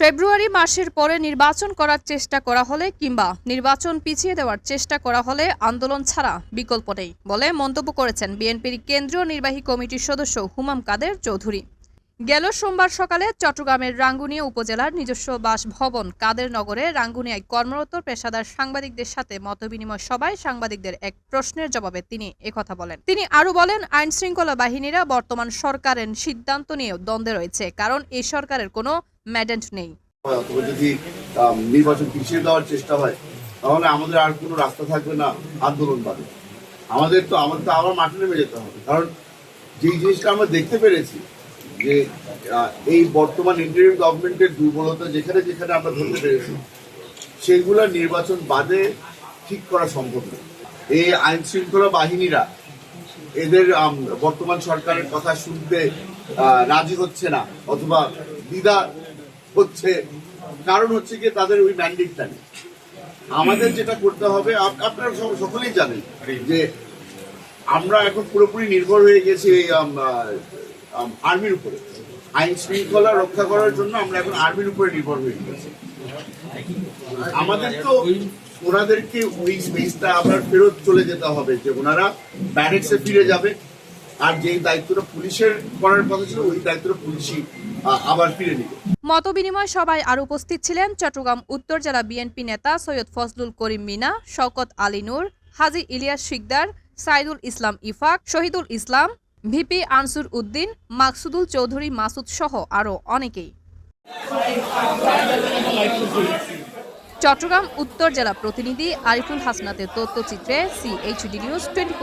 ফেব্রুয়ারি মাসের পরে নির্বাচন করার চেষ্টা করা হলে কিংবা নির্বাচন পিছিয়ে দেওয়ার চেষ্টা করা হলে আন্দোলন ছাড়া বিকল্প নেই বলে মন্তব্য করেছেন বিএনপির কেন্দ্রীয় নির্বাহী কমিটির সদস্য হুমাম কাদের চৌধুরী। গেল সোমবার সকালে চট্টগ্রামের রাঙ্গুনিয়া উপজেলার নিজস্ব বাসভবন কাদের নগরে রাঙ্গুনিয়ায় কর্মরত পেশাদার সাংবাদিকদের সাথে মতবিনিময় সভায় সাংবাদিকদের এক প্রশ্নের জবাবে তিনি একথা বলেন। তিনি আরও বলেন আইন শৃঙ্খলা বাহিনীরা বর্তমান সরকারের সিদ্ধান্ত নিয়েও দ্বন্দ্বে রয়েছে, কারণ এই সরকারের কোনো ম্যাডেন্ট নেই। যদি নির্বাচন পিছিয়ে দেওয়ার চেষ্টা হয়, তাহলে আমাদের আর কোনো রাস্তা থাকবে না আন্দোলন বাদে। আমাদের তো আমাদের তো আবার মাঠে নেমে যেতে হবে। কারণ যেই জিনিসটা আমরা দেখতে পেরেছি, যে এই বর্তমান ইন্টারিম গভর্নমেন্টের দুর্বলতা যেখানে যেখানে আমরা ধরতে পেরেছি, সেগুলো নির্বাচন বাদে ঠিক করা সম্ভব নয় এই আইন শৃঙ্খলা বাহিনীরা এদের বর্তমান সরকারের কথা শুনতে রাজি হচ্ছে না, অথবা দ্বিধা হচ্ছে। কারণ হচ্ছে কি তাদের ওই ম্যান্ডেটটা নেই। আমাদের যেটা করতে হবে আপনারা সকলেই জানেন যে আমরা এখন পুরোপুরি নির্ভর হয়ে গেছি এই আর্মির উপরে। আইন শৃঙ্খলা রক্ষা করার জন্য আমরা এখন আর্মির উপরে নির্ভর হয়ে গেছি। আমাদের তো ওনাদেরকে ওই স্পেসটা আবার ফেরত চলে যেতে হবে, যে ওনারা ব্যারেক্সে ফিরে যাবে। আর যেই দায়িত্বটা পুলিশের করার কথা ছিল, ওই দায়িত্বটা পুলিশই আবার ফিরে নিবে। মতবিনিময় সভায় আর উপস্থিত ছিলেন চট্টগ্রাম উত্তর জেলা বিএনপি নেতা সৈয়দ ফজলুল করিম মিনা, শওকত আলী নূর, হাজি ইলিয়াস শিকদার, সাইদুল ইসলাম ইফাক, শহীদুল ইসলাম, ভিপি আনসুর উদ্দিন, মাকসুদুল চৌধুরী মাসুদ সহ আরও অনেকেই। চট্টগ্রাম উত্তর জেলা প্রতিনিধি আরিফুল হাসনাতের তথ্যচিত্রে সিএইচডি নিউজ টোয়েন্টি